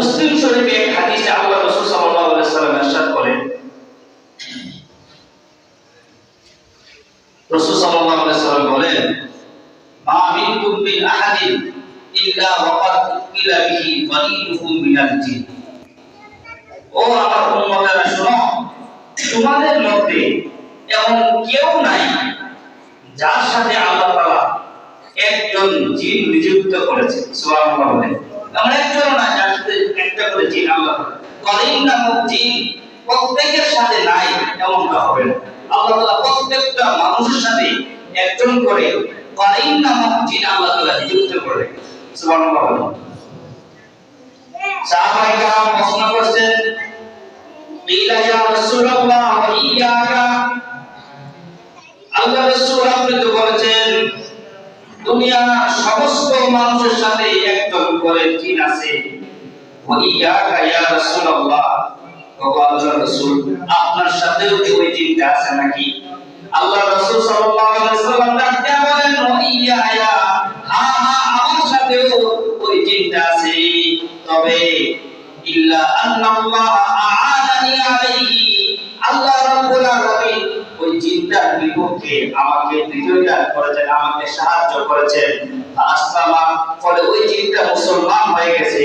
মুসলিম শরীফে এক হাদিসে আল্লাহ রাসূল সাল্লাল্লাহু আলাইহি সাল্লাম ইরশাদ করেন। রাসূল সাল্লাল্লাহু আলাইহি সাল্লাম বলেন, মা মিনকুম মিন আহাদিন ইল্লা ওয়াকাদ উকিলা বিহি ওয়ালিদুহু মিনাল জিন। ও আমার উম্মতেরা, শোনো, তোমাদের মধ্যে এমন কেউ নাই যার সাথে আল্লাহ তাআলা একজন জিন নিযুক্ত করেছে। সুবহানাল্লাহ এমন একজন না যার সাথে জিন আল্লাহ প্রত্যেকের সাথে নাই, এমনটা হবে না। আল্লাহ তাআলা প্রত্যেকটা মানুষের সাথে একজন করে আল্লাহ তাআলা নিযুক্ত করে দুনিয়া সমস্ত মানুষের সাথে একজন করে জিন আছে। ইয়া রাসূলুল্লাহ আল্লাহ রাসূল, আপনার সাথেও কি ওই জিনটা আছে নাকি? আল্লাহ রাসূল সাল্লাল্লাহু আলাইহি ডাকতে বলেন হ্যাঁ হ্যাঁ আমার সাথেও ওই জিনটা আছে। তবে ইল্লা আন্নাল্লাহ আ'াদানি আলাইহি, আল্লাহ রাব্বুল আলামিন ওই জিনটার বিপক্ষে আমাকে বিজয়দান করেছেন, আমাকে সাহায্য করেছেন। আসলামা ফলে ওই জিনটা মুসলমান গেছে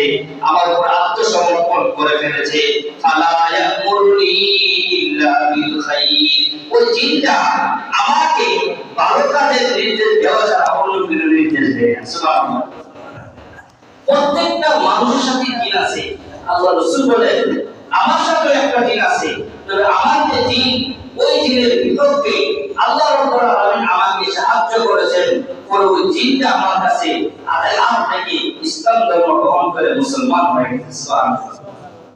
আমার উপর আত্মসমর্পণ করে ফেলেছে। আমাকে ভালো কাজের নির্দেশ দেওয়া ছাড়া অন্য নির্দেশ দেয় প্রত্যেকটা মানুষের সাথে জিন আছে। আল্লাহ রসুল বলেন, আমার সাথে একটা দিন আছে। তবে আমার যে জিন ওই দিনের বিপক্ষে আল্লাহ সাহায্য করেছেন পুরো আমার কাছে আর থেকে ইসলাম ধর্ম গ্রহণ করে মুসলমান হয়ে গেছে?